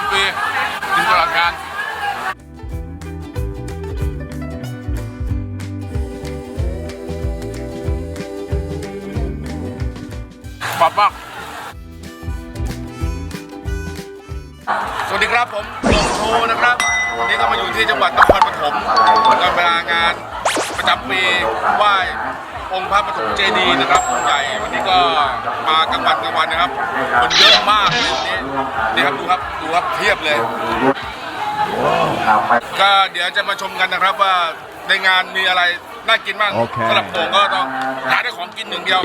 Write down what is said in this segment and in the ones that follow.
กินฟรีกินตลอดการปับปักสวัสดีครับผมหลงโชนะครับวันนี้ก็มาอยู่ที่จังหวัดนครปฐมก็เวลางานประจำปีไหว้ องค์พระปฐมเจดีย์นะครับองค์ใหญ่วันนี้ก็มากลางวันกลางวันนะครับคนเยอะมากเลยวันนี้นี่ครับดูครับดูครับเทียบเลย ก็เดี๋ยวจะมาชมกันนะครับว่าในงานมีอะไรน่ากินบ้างโอเคสำหรับโด่งก็ต้องหาได้ของกินหนึ่างเดียว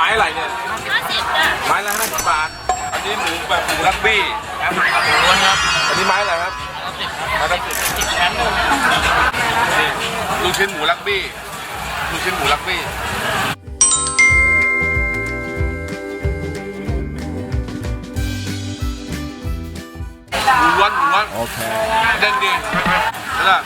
ไม้อะไรเนี่ยไม้ละห้าสิบบาท อันนี้หมูแบบหมูลักบี้ครับหมูล้วนครับ อันนี้ไม้อะไรครับไม้ละสิบสิบแชมป์นี่ลูกชิ้นหมูลักบี้ลูกชิ้นหมูลักบี้หมูล้วนหมูล้วน Okay. เด้งดีแล้ว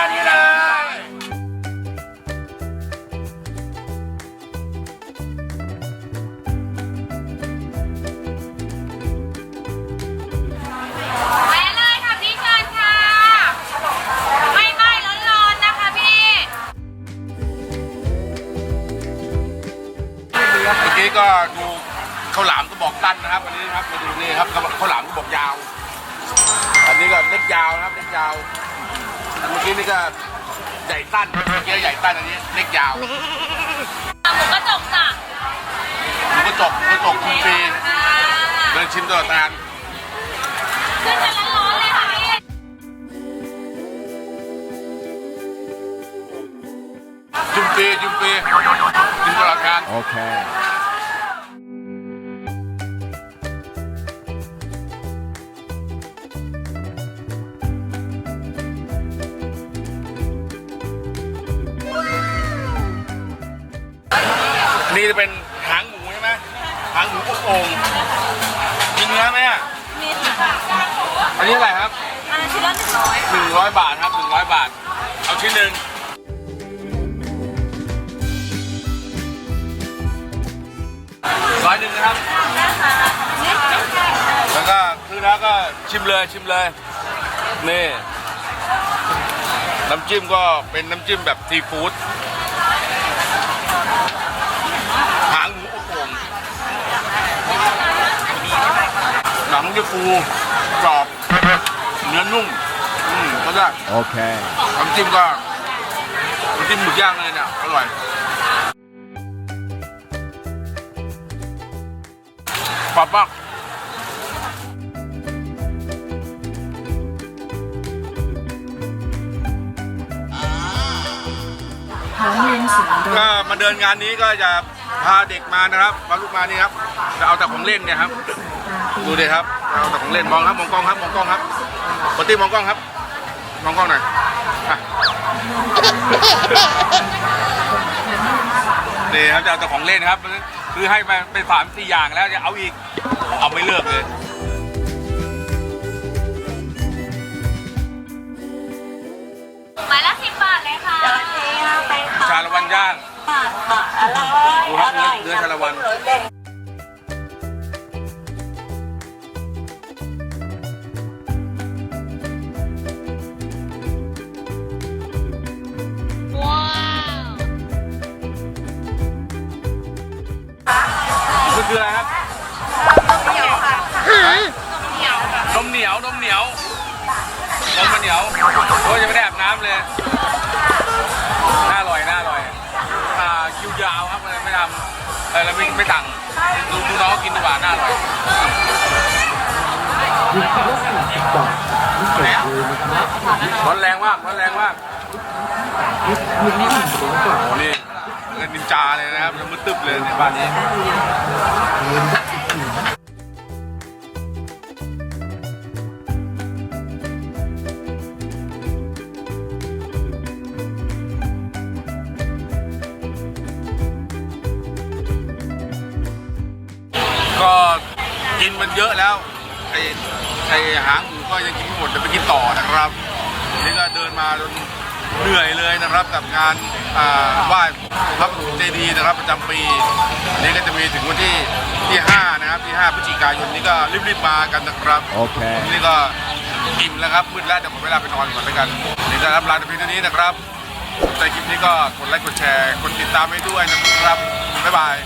านนี้เลยแวะเลยค่ะพี่เชิญค่ะ ไม่ไหม้ร้อนๆนะคะพี่ เมื่อกี้ก็ดูข้าวหลามก็บอกตั้นนะครับอันนี้นะครับมาดูนี่ครับข้าวหลามก็บอกยาว อันนี้ก็เล็กยาวนะครับเล็กยาวอัน เมื่อกี้นี่ก็ใหญ่ตั้นเมื่อกี้ใหญ่ตั้นอันนี้เล็กยาวหมูกระจกจ้ะหมูกระจกหมูกระจกคุณฟรีค่ะเดินชิมตลอดงานขึ้นกันร้อนๆเลยค่ะพี่จุ่มฟรีจุ่มฟรีกินตลอดงาน Okay. นี่ จะเป็นหางหมูใช่ไหมหางหมูอบโอ่งมีเนื้อไหมอะมีค่ะอันนี้อะไรครับอันชิ้นละหนึ่งร้อยหนึ่งร้อยบาทครับหนึ่งร้อยบาท เอาชิ้นหนึ่งร้อยหนึ่งนะครับนะคะนี่แล้วก็คือแล้วก็ชิมเลยชิมเลยนี่น้ำจิ้มก็เป็นน้ำจิ้มแบบซีฟู้ด นังจะฟูกรอบเนื้อนุ่มอืมก็ได้ Okay. น้ำจิ้มก็น้ำจิ้มหมึกย่างเลยเนี่ยอร่อยปับปักก็มาเดินงานนี้ก็จะ พาเด็กมานะครับพาลูกมานี่ครับจะเอาแต่ของเล่นเนี่ยครับ ดูดิครับเอาแต่ของเล่นมองครับมองกล้องครับมองกล้องครับปกติมองกล้องครับมองกล้องหน่อยอะนี่ครับจะเอาแต่ของเล่นครับ คือให้ไปไปสามสี่อย่างแล้วจะเอาอีกเอาไม่เลือกเลย ย่างอร่อยดูครับเนื้อเนื้อชาละวันว้าวนี่คืออะไรครับเหนียเหนียวค่ะนมเหนียวนมเหนียวนมมันเหนียวโอ้ยยังไม่ได้อาบน้ำเลย น่าอร่อย น่าอร่อย ยาวครับเลยไม่ทำเออแล้วไม่ไม่ตังดูดูน้องกินดีกว่าน่าอร่อยร้อนแรงมากร้อนแรงมากโอ้โหนี่เป็นนินจาเลยนะครับแล้วมืดตึบเลยในบ้านนี้ มันเยอะแล้วไอ้ไอ้หางหมูก็ยังกินไม่หมดจะไปกินต่อนะครับนี่ก็เดินมาจนเหนื่อยเลยนะครับกับงานอ่าไหว้พระปฐมเจดีย์นะครับประจำปีนี่ก็จะมีถึงวันที่ที่ 5 นะครับที่ 5พฤศจิกายนนี้ก็รีบๆมากันนะครับโอเคผมนี่ก็อิ่มแล้วครับมืดแล้วเดี๋ยวผมเวลาไปนอนก่อนแล้วกันนี่จะรับลาในเพียงเท่านี้นะครับในคลิปนี้ก็กดไลค์กดแชร์กดติดตามให้ด้วยนะครับบ๊ายบาย